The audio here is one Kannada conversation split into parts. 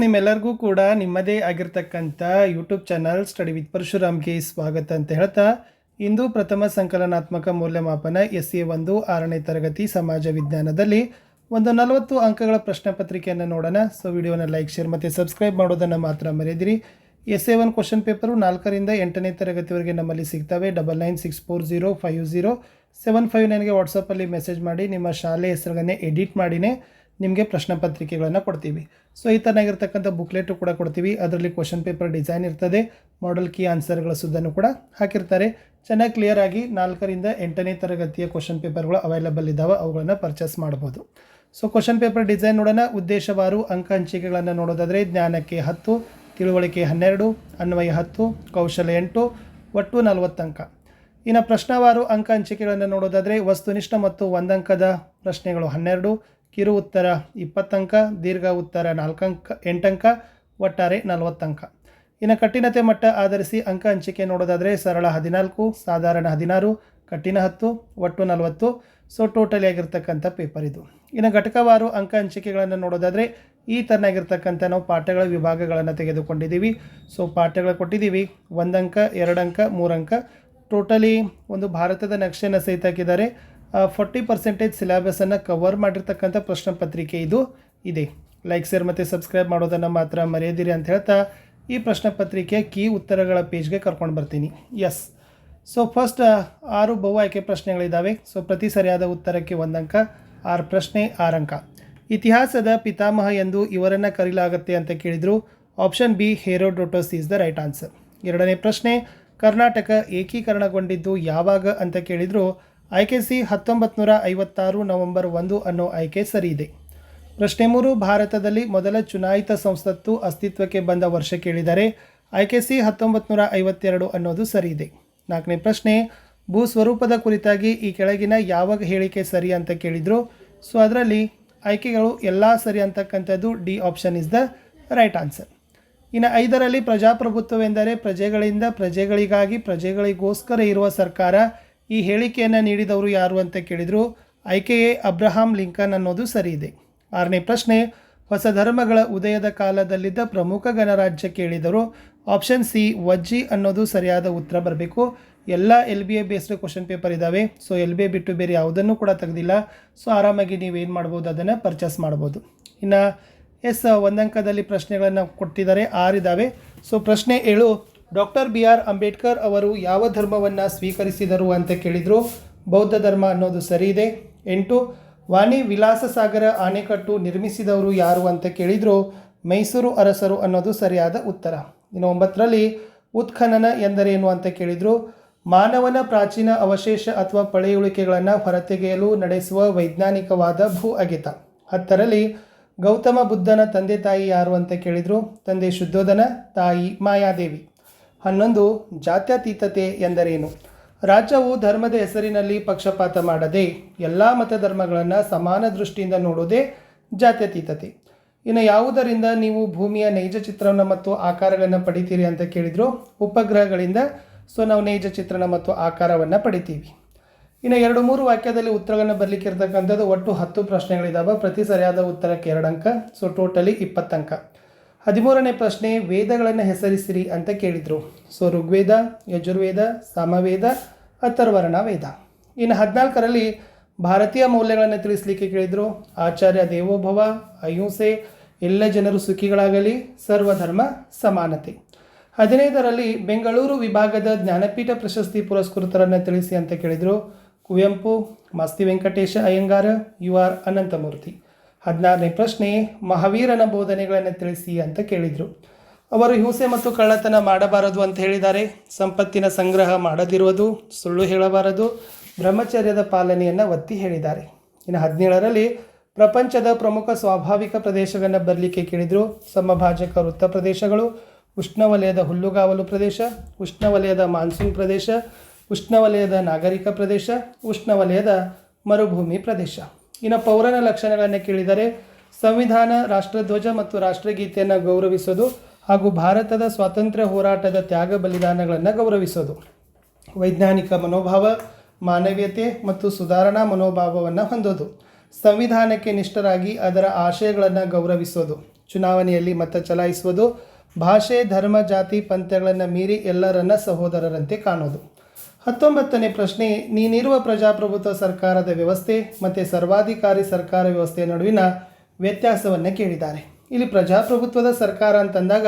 ನಿಮ್ಮೆಲ್ಲರಿಗೂ ಕೂಡ ನಿಮ್ಮದೇ ಆಗಿರ್ತಕ್ಕಂಥ ಯೂಟ್ಯೂಬ್ ಚಾನಲ್ ಸ್ಟಡಿ ವಿತ್ ಪರಶುರಾಮ್ಗೆ ಸ್ವಾಗತ ಅಂತ ಹೇಳ್ತಾ, ಇಂದು ಪ್ರಥಮ ಸಂಕಲನಾತ್ಮಕ ಮೌಲ್ಯಮಾಪನ ಎಸ್ ಎ ಒಂದು ಆರನೇ ತರಗತಿ ಸಮಾಜ ವಿಜ್ಞಾನದಲ್ಲಿ ಒಂದು ನಲವತ್ತು ಅಂಕಗಳ ಪ್ರಶ್ನೆ ಪತ್ರಿಕೆಯನ್ನು ನೋಡೋಣ. ಸೊ ವಿಡಿಯೋನ ಲೈಕ್ ಶೇರ್ ಮತ್ತು ಸಬ್ಸ್ಕ್ರೈಬ್ ಮಾಡೋದನ್ನು ಮಾತ್ರ ಮರೆಯದಿರಿ S A one question paper ನಾಲ್ಕರಿಂದ ಎಂಟನೇ ತರಗತಿವರೆಗೆ ನಮ್ಮಲ್ಲಿ ಸಿಗ್ತವೆ. Double nine six four zero five zero seven five ನೈನ್ಗೆ ವಾಟ್ಸಪ್ಪಲ್ಲಿ ಮೆಸೇಜ್ ಮಾಡಿ, ನಿಮ್ಮ ಶಾಲೆ ಹೆಸರುಗಳನ್ನೇ ಎಡಿಟ್ ಮಾಡಿನೇ. ನಿಮಗೆ ಪ್ರಶ್ನೆ ಪತ್ರಿಕೆಗಳನ್ನು ಕೊಡ್ತೀವಿ. ಸೊ ಈ ಥರನಾಗಿರ್ತಕ್ಕಂಥ ಬುಕ್ಲೆಟು ಕೂಡ ಕೊಡ್ತೀವಿ. ಅದರಲ್ಲಿ ಕ್ವಶನ್ ಪೇಪರ್ ಡಿಸೈನ್ ಇರ್ತದೆ. ಮಾಡಲ್ ಕೀ ಆನ್ಸರ್ಗಳ ಸುದ್ದನ್ನು ಕೂಡ ಹಾಕಿರ್ತಾರೆ. ಚೆನ್ನಾಗಿ ಕ್ಲಿಯರ್ ಆಗಿ ನಾಲ್ಕರಿಂದ ಎಂಟನೇ ತರಗತಿಯ ಕ್ವಶನ್ ಪೇಪರ್ಗಳು ಅವೈಲಬಲ್ ಇದ್ದಾವೆ ಅವುಗಳನ್ನು ಪರ್ಚೇಸ್ ಮಾಡ್ಬೋದು. ಸೊ ಕ್ವಶನ್ ಪೇಪರ್ ಡಿಸೈನ್ ನೋಡೋಣ. ಉದ್ದೇಶವಾರು ಅಂಕ ಹಂಚಿಕೆಗಳನ್ನು ನೋಡೋದಾದರೆ ಜ್ಞಾನಕ್ಕೆ ಹತ್ತು, ತಿಳುವಳಿಕೆ ಹನ್ನೆರಡು, ಅನ್ವಯ ಹತ್ತು ಕೌಶಲ್ಯ ಎಂಟು, ಒಟ್ಟು ನಲವತ್ತು ಅಂಕ. ಇನ್ನು ಪ್ರಶ್ನವಾರು ಅಂಕ ಹಂಚಿಕೆಗಳನ್ನು ನೋಡೋದಾದರೆ ವಸ್ತುನಿಷ್ಠ ಮತ್ತು ಒಂದಂಕದ ಪ್ರಶ್ನೆಗಳು ಹನ್ನೆರಡು ಕಿರು ಉತ್ತರ ಇಪ್ಪತ್ತಂಕ ದೀರ್ಘ ಉತ್ತರ ನಾಲ್ಕಂಕ ಎಂಟಂಕ ಒಟ್ಟಾರೆ ನಲವತ್ತಂಕ ಇನ್ನು ಕಠಿಣತೆ ಮಟ್ಟ ಆಧರಿಸಿ ಅಂಕ ಹಂಚಿಕೆ ನೋಡೋದಾದರೆ ಸರಳ ಹದಿನಾಲ್ಕು, ಸಾಧಾರಣ ಹದಿನಾರು, ಕಠಿಣ ಹತ್ತು, ಒಟ್ಟು ನಲವತ್ತು. ಸೊ ಟೋಟಲಿ ಆಗಿರ್ತಕ್ಕಂಥ ಪೇಪರ್ ಇದು. ಇನ್ನು ಘಟಕವಾರು ಅಂಕ ಹಂಚಿಕೆಗಳನ್ನು ನೋಡೋದಾದರೆ ಈ ಥರನಾಗಿರ್ತಕ್ಕಂಥ ನಾವು ಪಾಠಗಳ ವಿಭಾಗಗಳನ್ನು ತೆಗೆದುಕೊಂಡಿದ್ದೀವಿ. ಸೊ ಪಾಠಗಳು ಕೊಟ್ಟಿದ್ದೀವಿ. ಒಂದಂಕ ಎರಡಂಕ ಮೂರಂಕ ಟೋಟಲಿ ಒಂದು ಭಾರತದ ನಕ್ಷೆಯನ್ನು ಸಹಿತ ಹಾಕಿದ್ದಾರೆ. ಫೋರ್ಟಿ ಪರ್ಸೆಂಟೇಜ್ ಸಿಲೆಬಸನ್ನು ಕವರ್ ಮಾಡಿರ್ತಕ್ಕಂಥ ಪ್ರಶ್ನೆ ಪತ್ರಿಕೆ ಇದು. ಇದೆ. ಲೈಕ್ ಶೇರ್ ಮತ್ತು ಸಬ್ಸ್ಕ್ರೈಬ್ ಮಾಡೋದನ್ನು ಮಾತ್ರ ಮರೆಯದಿರಿ ಅಂತ ಹೇಳ್ತಾ ಈ ಪ್ರಶ್ನೆ ಪತ್ರಿಕೆ ಕೀ ಉತ್ತರಗಳ ಪೇಜ್ಗೆ ಕರ್ಕೊಂಡು ಬರ್ತೀನಿ. ಎಸ್ ಸೊ ಫಸ್ಟ್ ಆರು ಬಹು ಆಯ್ಕೆ ಪ್ರಶ್ನೆಗಳಿದ್ದಾವೆ ಸೊ ಪ್ರತಿ ಸರಿಯಾದ ಉತ್ತರಕ್ಕೆ ಒಂದಂಕ, ಆರು ಪ್ರಶ್ನೆ ಆರಂಕ ಇತಿಹಾಸದ ಪಿತಾಮಹ ಎಂದು ಇವರನ್ನು ಕರೆಯಲಾಗುತ್ತೆ ಅಂತ ಕೇಳಿದರು. Option B Herodotus is the right answer ಎರಡನೇ ಪ್ರಶ್ನೆ, ಕರ್ನಾಟಕ ಏಕೀಕರಣಗೊಂಡಿದ್ದು ಯಾವಾಗ ಅಂತ ಕೇಳಿದರು. ಆಯ್ಕೆ ಸಿ ಹತ್ತೊಂಬತ್ತು ನೂರ ಐವತ್ತಾರು ನವೆಂಬರ್ ಒಂದು ಅನ್ನೋ ಆಯ್ಕೆ ಸರಿಯಿದೆ. ಪ್ರಶ್ನೆ ಮೂರು, ಭಾರತದಲ್ಲಿ ಮೊದಲ ಚುನಾಯಿತ ಸಂಸತ್ತು ಅಸ್ತಿತ್ವಕ್ಕೆ ಬಂದ ವರ್ಷ ಕೇಳಿದರೆ ಆಯ್ಕೆ ಸಿ ಹತ್ತೊಂಬತ್ತು ನೂರ ಐವತ್ತೆರಡು ಅನ್ನೋದು ಸರಿ ಇದೆ ನಾಲ್ಕನೇ ಪ್ರಶ್ನೆ, ಭೂ ಸ್ವರೂಪದ ಕುರಿತಾಗಿ ಈ ಕೆಳಗಿನ ಯಾವ ಹೇಳಿಕೆ ಸರಿ ಅಂತ ಕೇಳಿದರು? ಸೊ, ಅದರಲ್ಲಿ ಆಯ್ಕೆಗಳು ಎಲ್ಲ ಸರಿ ಅಂತಕ್ಕಂಥದ್ದು D option is the right answer. ಇನ್ನು ಐದರಲ್ಲಿ ಪ್ರಜಾಪ್ರಭುತ್ವವೆಂದರೆ ಪ್ರಜೆಗಳಿಂದ ಪ್ರಜೆಗಳಿಗಾಗಿ ಪ್ರಜೆಗಳಿಗೋಸ್ಕರ ಇರುವ ಸರ್ಕಾರ ಈ ಹೇಳಿಕೆಯನ್ನು ನೀಡಿದವರು ಯಾರು ಅಂತ ಕೇಳಿದರು, ಆಯ್ಕೆಯೇ ಅಬ್ರಹಾಂ ಲಿಂಕನ್ ಅನ್ನೋದು ಸರಿ ಇದೆ ಆರನೇ ಪ್ರಶ್ನೆ, ಹೊಸ ಧರ್ಮಗಳ ಉದಯದ ಕಾಲದಲ್ಲಿದ್ದ ಪ್ರಮುಖ ಗಣರಾಜ್ಯ ಕೇಳಿದರು. ಆಪ್ಷನ್ ಸಿ, ವಜ್ಜಿ ಅನ್ನೋದು ಸರಿಯಾದ ಉತ್ತರ ಬರಬೇಕು. ಎಲ್ಲ L B A based question paper ಇದ್ದಾವೆ ಸೊ ಎಲ್ ಬಿ ಎ ಬಿಟ್ಟು ಬೇರೆ ಯಾವುದನ್ನು ಕೂಡ ತೆಗೆದಿಲ್ಲ. ಸೊ ಆರಾಮಾಗಿ ನೀವು ಏನು ಮಾಡ್ಬೋದು, ಅದನ್ನು ಪರ್ಚೇಸ್ ಮಾಡ್ಬೋದು. ಇನ್ನು ಎಸ್, ಒಂದಂಕದಲ್ಲಿ ಪ್ರಶ್ನೆಗಳನ್ನು ಕೊಟ್ಟಿದ್ದಾರೆ ಆರಿದ್ದಾವೆ ಸೊ ಪ್ರಶ್ನೆ ಏಳು ಡಾಕ್ಟರ್ ಬಿ ಆರ್ ಅಂಬೇಡ್ಕರ್ ಅವರು ಯಾವ ಧರ್ಮವನ್ನು ಸ್ವೀಕರಿಸಿದರು ಅಂತ ಕೇಳಿದರು. ಬೌದ್ಧ ಧರ್ಮ ಅನ್ನೋದು ಸರಿ ಇದೆ. ಎಂಟು, ವಾಣಿ ವಿಲಾಸ ಸಾಗರ ಅಣೆಕಟ್ಟು ನಿರ್ಮಿಸಿದವರು ಯಾರು ಅಂತ ಕೇಳಿದರು. ಮೈಸೂರು ಅರಸರು ಅನ್ನೋದು ಸರಿಯಾದ ಉತ್ತರ. ಇನ್ನು ಒಂಬತ್ತರಲ್ಲಿ, ಉತ್ಖನನ ಎಂದರೇನು ಅಂತ ಕೇಳಿದರು. ಮಾನವನ ಪ್ರಾಚೀನ ಅವಶೇಷ ಅಥವಾ ಪಳೆಯುಳಿಕೆಗಳನ್ನು ಹೊರತೆಗೆಯಲು ನಡೆಸುವ ವೈಜ್ಞಾನಿಕವಾದ ಭೂ ಅಗೆತ. ಹತ್ತರಲ್ಲಿ, ಗೌತಮ ಬುದ್ಧನ ತಂದೆ ತಾಯಿ ಯಾರು ಅಂತ ಕೇಳಿದರು. ತಂದೆ ಶುದ್ಧೋಧನ ತಾಯಿ ಮಾಯಾದೇವಿ. ಹನ್ನೊಂದು ಜಾತ್ಯತೀತತೆ ಎಂದರೇನು? ರಾಜ್ಯವು ಧರ್ಮದ ಹೆಸರಿನಲ್ಲಿ ಪಕ್ಷಪಾತ ಮಾಡದೆ ಎಲ್ಲ ಮತಧರ್ಮಗಳನ್ನು ಸಮಾನ ದೃಷ್ಟಿಯಿಂದ ನೋಡೋದೇ ಜಾತ್ಯತೀತತೆ. ಇನ್ನು ಯಾವುದರಿಂದ ನೀವು ಭೂಮಿಯ ನೈಜ ಚಿತ್ರವನ್ನು ಮತ್ತು ಆಕಾರಗಳನ್ನು ಪಡಿತೀರಿ ಅಂತ ಕೇಳಿದರು ಉಪಗ್ರಹಗಳಿಂದ ಸೊ ನಾವು ನೈಜ ಚಿತ್ರಣ ಮತ್ತು ಆಕಾರವನ್ನು ಪಡಿತೀವಿ. ಇನ್ನು ಎರಡು ಮೂರು ವಾಕ್ಯದಲ್ಲಿ ಉತ್ತರಗಳನ್ನು ಬರಲಿಕ್ಕೆ ಇರ್ತಕ್ಕಂಥದ್ದು ಒಟ್ಟು ಹತ್ತು ಪ್ರಶ್ನೆಗಳಿದ್ದಾವೆ ಪ್ರತಿ ಸರಿಯಾದ ಉತ್ತರಕ್ಕೆ ಎರಡು ಅಂಕ, ಸೊ ಟೋಟಲಿ ಇಪ್ಪತ್ತಂಕ ಹದಿಮೂರನೇ ಪ್ರಶ್ನೆ, ವೇದಗಳನ್ನು ಹೆಸರಿಸಿರಿ ಅಂತ ಕೇಳಿದರು. ಸೊ, ಋಗ್ವೇದ, ಯಜುರ್ವೇದ, ಸಾಮವೇದ, ಅಥರ್ವರ್ಣ ವೇದ. ಇನ್ನು ಹದಿನಾಲ್ಕರಲ್ಲಿ ಭಾರತೀಯ ಮೌಲ್ಯಗಳನ್ನು ತಿಳಿಸಲಿಕ್ಕೆ ಕೇಳಿದರು. ಆಚಾರ್ಯ ದೇವೋಭವ, ಅಹಿಂಸೆ, ಎಲ್ಲ ಜನರು ಸುಖಿಗಳಾಗಲಿ, ಸರ್ವಧರ್ಮ ಸಮಾನತೆ. ಹದಿನೈದರಲ್ಲಿ ಬೆಂಗಳೂರು ವಿಭಾಗದ ಜ್ಞಾನಪೀಠ ಪ್ರಶಸ್ತಿ ಪುರಸ್ಕೃತರನ್ನು ತಿಳಿಸಿ ಅಂತ ಕೇಳಿದರು. Kuvempu, Masti Venkatesha Iyengar, U R Ananthamurthy. ಹದಿನಾರನೇ ಪ್ರಶ್ನೆ, ಮಹಾವೀರನ ಬೋಧನೆಗಳನ್ನು ತಿಳಿಸಿ ಅಂತ ಕೇಳಿದರು. ಅವರು ಹಿಂಸೆ ಮತ್ತು ಕಳ್ಳತನ ಮಾಡಬಾರದು ಅಂತ ಹೇಳಿದ್ದಾರೆ. ಸಂಪತ್ತಿನ ಸಂಗ್ರಹ ಮಾಡದಿರುವುದು ಸುಳ್ಳು ಹೇಳಬಾರದು. ಬ್ರಹ್ಮಚರ್ಯದ ಪಾಲನೆಯನ್ನು ಒತ್ತಿ ಹೇಳಿದ್ದಾರೆ. ಇನ್ನು ಹದಿನೇಳರಲ್ಲಿ ಪ್ರಪಂಚದ ಪ್ರಮುಖ ಸ್ವಾಭಾವಿಕ ಪ್ರದೇಶಗಳನ್ನು ಬರಲಿಕ್ಕೆ ಕೇಳಿದರು. ಸಮಭಾಜಕ ವೃತ್ತ ಪ್ರದೇಶಗಳು, ಉಷ್ಣವಲಯದ ಹುಲ್ಲುಗಾವಲು ಪ್ರದೇಶ, ಉಷ್ಣವಲಯದ ಮಾನ್ಸೂನ್ ಪ್ರದೇಶ, ಉಷ್ಣವಲಯದ ನಾಗರಿಕ ಪ್ರದೇಶ, ಉಷ್ಣವಲಯದ ಮರುಭೂಮಿ ಪ್ರದೇಶ. ಇನ್ನು ಪೌರನ ಲಕ್ಷಣಗಳನ್ನು ಕೇಳಿದರೆ ಸಂವಿಧಾನ, ರಾಷ್ಟ್ರಧ್ವಜ ಮತ್ತು ರಾಷ್ಟ್ರಗೀತೆಯನ್ನು ಗೌರವಿಸೋದು ಹಾಗೂ ಭಾರತದ ಸ್ವಾತಂತ್ರ್ಯ ಹೋರಾಟದ ತ್ಯಾಗ ಬಲಿದಾನಗಳನ್ನು ಗೌರವಿಸೋದು. ವೈಜ್ಞಾನಿಕ ಮನೋಭಾವ, ಮಾನವೀಯತೆ ಮತ್ತು ಸುಧಾರಣಾ ಮನೋಭಾವವನ್ನು ಹೊಂದೋದು. ಸಂವಿಧಾನಕ್ಕೆ ನಿಷ್ಠರಾಗಿ ಅದರ ಆಶಯಗಳನ್ನು ಗೌರವಿಸೋದು. ಚುನಾವಣೆಯಲ್ಲಿ ಮತ ಚಲಾಯಿಸುವುದು, ಭಾಷೆ, ಧರ್ಮ, ಜಾತಿ, ಪಂಥಗಳನ್ನು ಮೀರಿ ಎಲ್ಲರನ್ನ ಸಹೋದರರಂತೆ ಕಾಣೋದು. ಹತ್ತೊಂಬತ್ತನೇ ಪ್ರಶ್ನೆ, ನೀನಿರುವ ಪ್ರಜಾಪ್ರಭುತ್ವ ಸರ್ಕಾರದ ವ್ಯವಸ್ಥೆ ಮತ್ತು ಸರ್ವಾಧಿಕಾರಿ ಸರ್ಕಾರ ವ್ಯವಸ್ಥೆಯ ನಡುವಿನ ವ್ಯತ್ಯಾಸವನ್ನು ಕೇಳಿದ್ದಾರೆ. ಇಲ್ಲಿ ಪ್ರಜಾಪ್ರಭುತ್ವದ ಸರ್ಕಾರ ಅಂತಂದಾಗ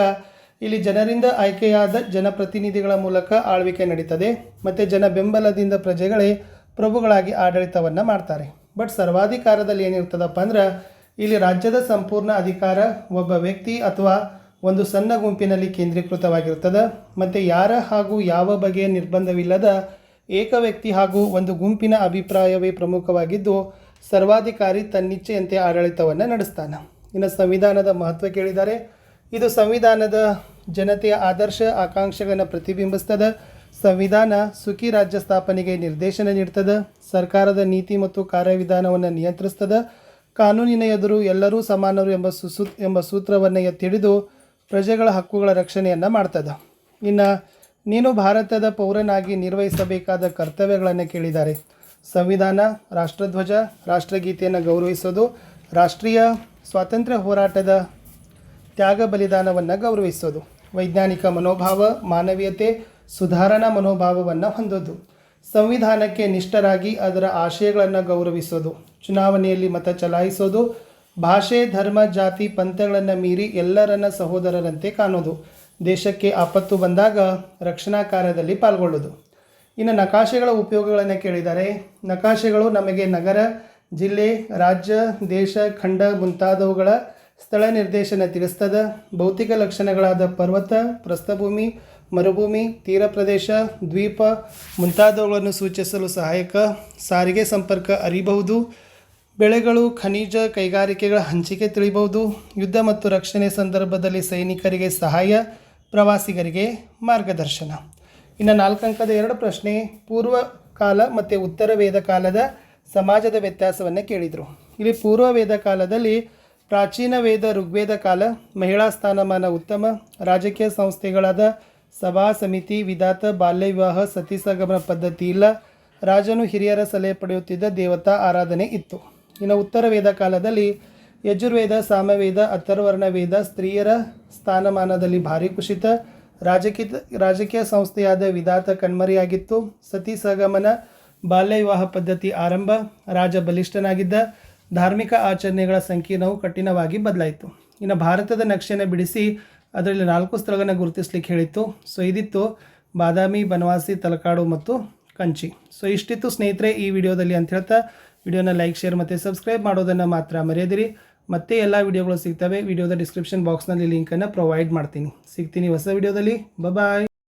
ಇಲ್ಲಿ ಜನರಿಂದ ಆಯ್ಕೆಯಾದ ಜನಪ್ರತಿನಿಧಿಗಳ ಮೂಲಕ ಆಳ್ವಿಕೆ ನಡೀತದೆ, ಮತ್ತು ಜನ ಬೆಂಬಲದಿಂದ ಪ್ರಜೆಗಳೇ ಪ್ರಭುಗಳಾಗಿ ಆಡಳಿತವನ್ನು ಮಾಡ್ತಾರೆ. ಬಟ್ ಸರ್ವಾಧಿಕಾರದಲ್ಲಿ ಏನಿರ್ತದಪ್ಪ ಅಂದ್ರೆ, ಇಲ್ಲಿ ರಾಜ್ಯದ ಸಂಪೂರ್ಣ ಅಧಿಕಾರ ಒಬ್ಬ ವ್ಯಕ್ತಿ ಅಥವಾ ಒಂದು ಸಣ್ಣ ಗುಂಪಿನಲ್ಲಿ ಕೇಂದ್ರೀಕೃತವಾಗಿರುತ್ತದೆ, ಮತ್ತು ಯಾರ ಹಾಗೂ ಯಾವ ಬಗೆಯ ನಿರ್ಬಂಧವಿಲ್ಲದ ಏಕ ವ್ಯಕ್ತಿ ಹಾಗೂ ಒಂದು ಗುಂಪಿನ ಅಭಿಪ್ರಾಯವೇ ಪ್ರಮುಖವಾಗಿದ್ದು, ಸರ್ವಾಧಿಕಾರಿ ತನ್ನಿಚ್ಛೆಯಂತೆ ಆಡಳಿತವನ್ನು ನಡೆಸ್ತಾನೆ. ಇನ್ನು ಸಂವಿಧಾನದ ಮಹತ್ವ ಕೇಳಿದ್ದಾರೆ ಇದು ಸಂವಿಧಾನದ ಜನತೆಯ ಆದರ್ಶ ಆಕಾಂಕ್ಷೆಗಳನ್ನು ಪ್ರತಿಬಿಂಬಿಸ್ತದೆ, ಸಂವಿಧಾನ ಸುಖಿ ರಾಜ್ಯ ಸ್ಥಾಪನೆಗೆ ನಿರ್ದೇಶನ ನೀಡ್ತದೆ, ಸರ್ಕಾರದ ನೀತಿ ಮತ್ತು ಕಾರ್ಯವಿಧಾನವನ್ನು ನಿಯಂತ್ರಿಸ್ತದೆ, ಕಾನೂನಿನ ಎದುರು ಎಲ್ಲರೂ ಸಮಾನರು ಎಂಬ ಸುಸೂ, ಎಂಬ ಸೂತ್ರವನ್ನು ಎತ್ತಿಡಿದು ಪ್ರಜೆಗಳ ಹಕ್ಕುಗಳ ರಕ್ಷಣೆಯನ್ನು ಮಾಡ್ತದೆ. ಇನ್ನು ನೀನು ಭಾರತದ ಪೌರನಾಗಿ ನಿರ್ವಹಿಸಬೇಕಾದ ಕರ್ತವ್ಯಗಳನ್ನು ಕೇಳಿದ್ದಾರೆ ಸಂವಿಧಾನ, ರಾಷ್ಟ್ರಧ್ವಜ, ರಾಷ್ಟ್ರಗೀತೆಯನ್ನು ಗೌರವಿಸೋದು, ರಾಷ್ಟ್ರೀಯ ಸ್ವಾತಂತ್ರ್ಯ ಹೋರಾಟದ ತ್ಯಾಗ ಬಲಿದಾನವನ್ನು ಗೌರವಿಸೋದು. ವೈಜ್ಞಾನಿಕ ಮನೋಭಾವ, ಮಾನವೀಯತೆ, ಸುಧಾರಣಾ ಮನೋಭಾವವನ್ನು ಹೊಂದೋದು. ಸಂವಿಧಾನಕ್ಕೆ ನಿಷ್ಠರಾಗಿ ಅದರ ಆಶಯಗಳನ್ನು ಗೌರವಿಸೋದು. ಚುನಾವಣೆಯಲ್ಲಿ ಮತ ಚಲಾಯಿಸೋದು ಭಾಷೆ, ಧರ್ಮ, ಜಾತಿ, ಪಂಥಗಳನ್ನು ಮೀರಿ ಎಲ್ಲರನ್ನ ಸಹೋದರರಂತೆ ಕಾಣೋದು. ದೇಶಕ್ಕೆ ಆಪತ್ತು ಬಂದಾಗ ರಕ್ಷಣಾ ಕಾರ್ಯದಲ್ಲಿ ಪಾಲ್ಗೊಳ್ಳೋದು ಇನ್ನು ನಕಾಶೆಗಳ ಉಪಯೋಗಗಳನ್ನು ಕೇಳಿದರೆ, ನಕಾಶೆಗಳು ನಮಗೆ ನಗರ, ಜಿಲ್ಲೆ, ರಾಜ್ಯ, ದೇಶ, ಖಂಡ ಮುಂತಾದವುಗಳ ಸ್ಥಳ ನಿರ್ದೇಶನ ತಿಳಿಸ್ತದ. ಭೌತಿಕ ಲಕ್ಷಣಗಳಾದ ಪರ್ವತ, ಪ್ರಸ್ಥಭೂಮಿ, ಮರುಭೂಮಿ, ತೀರ ಪ್ರದೇಶ, ದ್ವೀಪ ಮುಂತಾದವುಗಳನ್ನು ಸೂಚಿಸಲು ಸಹಾಯಕ, ಸಾರಿಗೆ ಸಂಪರ್ಕ ಅರಿಬಹುದು. ಬೆಳೆಗಳು, ಖನಿಜ ಕೈಗಾರಿಕೆಗಳ ಹಂಚಿಕೆ ತಿಳಿಬಹುದು. ಯುದ್ಧ ಮತ್ತು ರಕ್ಷಣೆ ಸಂದರ್ಭದಲ್ಲಿ ಸೈನಿಕರಿಗೆ ಸಹಾಯ, ಪ್ರವಾಸಿಗರಿಗೆ ಮಾರ್ಗದರ್ಶನ. ಇನ್ನು ನಾಲ್ಕಂಕದ ಎರಡು ಪ್ರಶ್ನೆ, ಪೂರ್ವ ಕಾಲ ಮತ್ತು ಉತ್ತರ ವೇದ ಕಾಲದ ಸಮಾಜದ ವ್ಯತ್ಯಾಸವನ್ನು ಕೇಳಿದರು. ಇಲ್ಲಿ ಪೂರ್ವ ವೇದ ಕಾಲದಲ್ಲಿ ಪ್ರಾಚೀನ ವೇದ, ಋಗ್ವೇದ ಕಾಲ, ಮಹಿಳಾ ಸ್ಥಾನಮಾನ ಉತ್ತಮ, ರಾಜಕೀಯ ಸಂಸ್ಥೆಗಳಾದ ಸಭಾ ಸಮಿತಿ, ವಿಧಾತ, ಬಾಲ್ಯ ವಿವಾಹ, ಸತಿ ಸಗಮನ ಪದ್ಧತಿ ಇಲ್ಲ, ರಾಜನು ಹಿರಿಯರ ಸಲಹೆ ಪಡೆಯುತ್ತಿದ್ದ ದೇವತಾ ಆರಾಧನೆ ಇತ್ತು. ಇನ್ನು ಉತ್ತರ ವೇದ ಕಾಲದಲ್ಲಿ ಯಜುರ್ವೇದ, ಸಾಮವೇದ ಅಥರ್ವರ್ಣ ವೇದ ಸ್ತ್ರೀಯರ ಸ್ಥಾನಮಾನದಲ್ಲಿ ಭಾರಿ ಕುಸಿತ ರಾಜಕೀಯ ರಾಜಕೀಯ ಸಂಸ್ಥೆಯಾದ ವಿಧಾತ ಕಣ್ಮರೆಯಾಗಿತ್ತು. ಸತಿ ಸಗಮನ ಬಾಲ್ಯ ವಿವಾಹ ಪದ್ಧತಿ ಆರಂಭ ರಾಜ ಬಲಿಷ್ಠನಾಗಿದ್ದ ಧಾರ್ಮಿಕ ಆಚರಣೆಗಳ ಸಂಕೀರ್ಣವು ಕಠಿಣವಾಗಿ ಬದಲಾಯಿತು. ಇನ್ನು ಭಾರತದ ನಕ್ಷೆಯನ್ನು ಬಿಡಿಸಿ ಅದರಲ್ಲಿ ನಾಲ್ಕು ಸ್ಥಳಗಳನ್ನು ಗುರುತಿಸ್ಲಿಕ್ಕೆ ಹೇಳಿತ್ತು. ಸೊ ಇದಿತ್ತು ಬಾದಾಮಿ, ಬನವಾಸಿ, ತಲಕಾಡು ಮತ್ತು ಕಂಚಿ. ಸೊ ಇಷ್ಟಿತ್ತು ಸ್ನೇಹಿತರೆ ಈ ವಿಡಿಯೋದಲ್ಲಿ ಅಂತ ಹೇಳ್ತಾ ವಿಡಿಯೋನ ಲೈಕ್, ಶೇರ್ ಮತ್ತು ಸಬ್ಸ್ಕ್ರೈಬ್ ಮಾಡೋದನ್ನು ಮಾತ್ರ ಮರೆಯದಿರಿ. ಮತ್ತೆ ಎಲ್ಲ ವಿಡಿಯೋಗಳು ಸಿಗ್ತವೆ. ವಿಡಿಯೋದ ಡಿಸ್ಕ್ರಿಪ್ಷನ್ ಬಾಕ್ಸ್ನಲ್ಲಿ ಲಿಂಕನ್ನು ಪ್ರೊವೈಡ್ ಮಾಡ್ತೀನಿ. ಸಿಗ್ತೀನಿ ಹೊಸ ವಿಡಿಯೋದಲ್ಲಿ. ಬಾಯ್